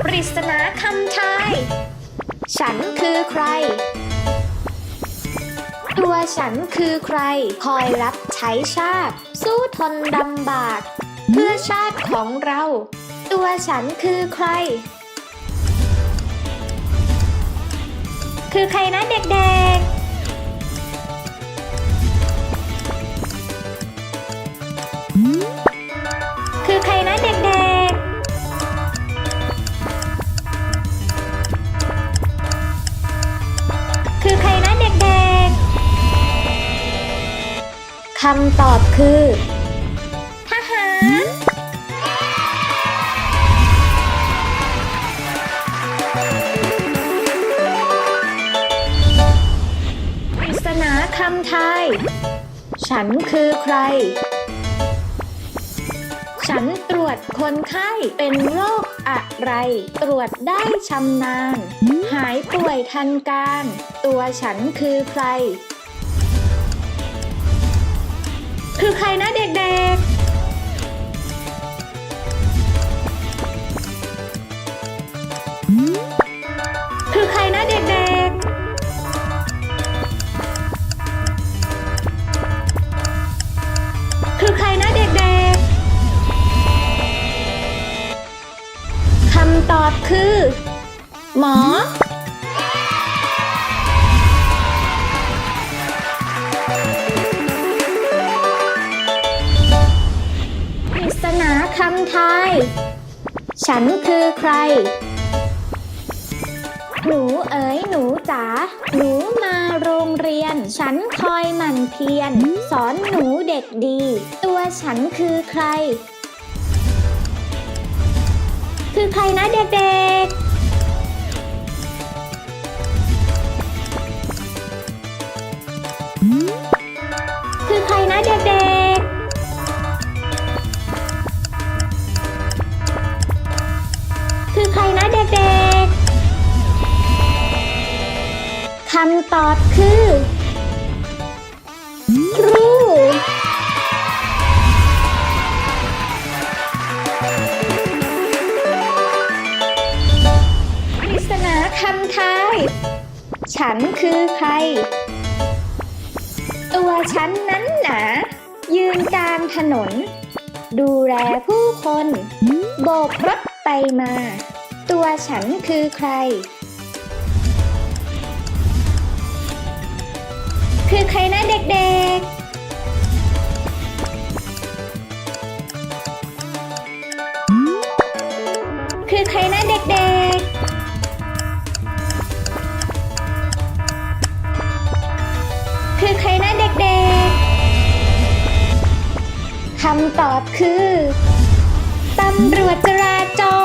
ปริศนาคำทาย ฉันคือใคร ตัวฉันคือใคร คอยรับใช้ชาติ สู้ทนลำบาก เพื่อชาติของเรา ตัวฉันคือใคร คือใครนะเด็กๆ คำตอบคือ ทหาร ปริศนาคำทายฉันคือใคร ฉันตรวจคนไข้เป็นโรคอะไร ตรวจได้ชำนาญ หายป่วยทันการ ตัวฉันคือใคร คือใครนะเด็กๆคือใครนะเด็กๆ คือใครนะเด็กๆ คำตอบคือ หมอ ฉันคือใคร หนูเอ๋ยหนูจ๋า หนูมาโรงเรียน ฉันคอยหมั่นเพียร สอนหนูเด็กดี ตัวฉันคือใคร คือใครนะเด็กๆำตอบคือ ครู ปริศนาคำทาย ฉันคือใคร ตัวฉันนั้นหนา ยืนกลางถนน ดูแลผู้คน โบกรถไปมา ตัวฉันคือใคร คือใครนะเด็กๆคือใครนะเด็กๆ คือใครนะเด็กๆ คำตอบคือ ตำรวจจราจร